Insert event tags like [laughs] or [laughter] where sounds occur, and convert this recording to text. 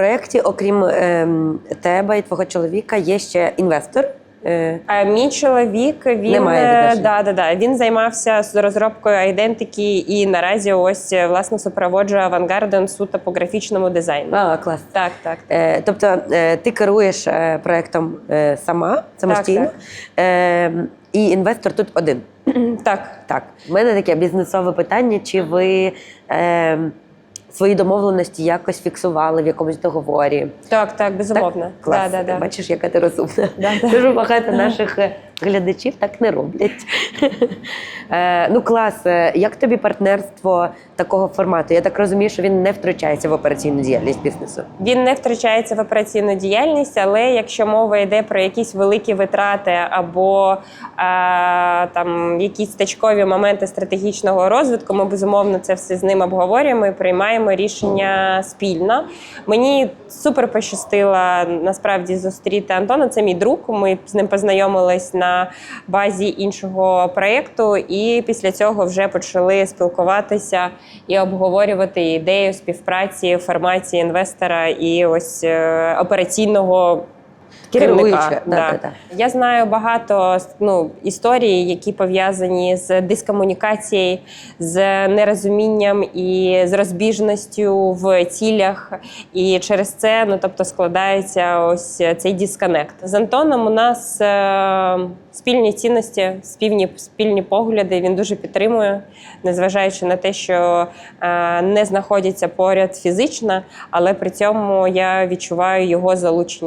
проєкті, окрім ем, тебе і твого чоловіка, є ще інвестор. Е, мій чоловік він Немає е, да, да, да, він займався розробкою айдентики і наразі ось е, власне супроводжує авангарден суто по графічному дизайну. а, клас. Так, так. Е, тобто е, ти керуєш е, проєктом е, сама, самостійно, так. Е, і інвестор тут один. Так. Так, у мене таке бізнесове питання: чи ви е, свої домовленості якось фіксували в якомусь договорі? Так, так, безумовно. Так? Клас. Да, да, да. Бачиш, яка ти розумна. Да, да. Дуже багато наших е, глядачів так не роблять. [laughs] Е, ну, клас. Е, Як тобі партнерство такого формату? Я так розумію, що він не втручається в операційну діяльність бізнесу. Він не втрачається в операційну діяльність, але якщо мова йде про якісь великі витрати або а, там якісь стачкові моменти стратегічного розвитку, ми безумовно це все з ним обговорюємо і приймаємо рішення спільно. Мені супер пощастило насправді зустріти Антона. Це мій друг. Ми з ним познайомились на базі іншого проєкту, і після цього вже почали спілкуватися і обговорювати ідею співпраці в форматі інвестора і ось е, операційного. Керуюча, да, да, да. Я знаю багато ну, історій, які пов'язані з дискомунікацією, з нерозумінням і з розбіжністю в цілях. І через це ну, тобто, складається ось цей дисконект. З Антоном у нас е, спільні цінності, спільні, спільні погляди. Він дуже підтримує, незважаючи на те, що е, не знаходяться поряд фізично, але при цьому я відчуваю його залученість.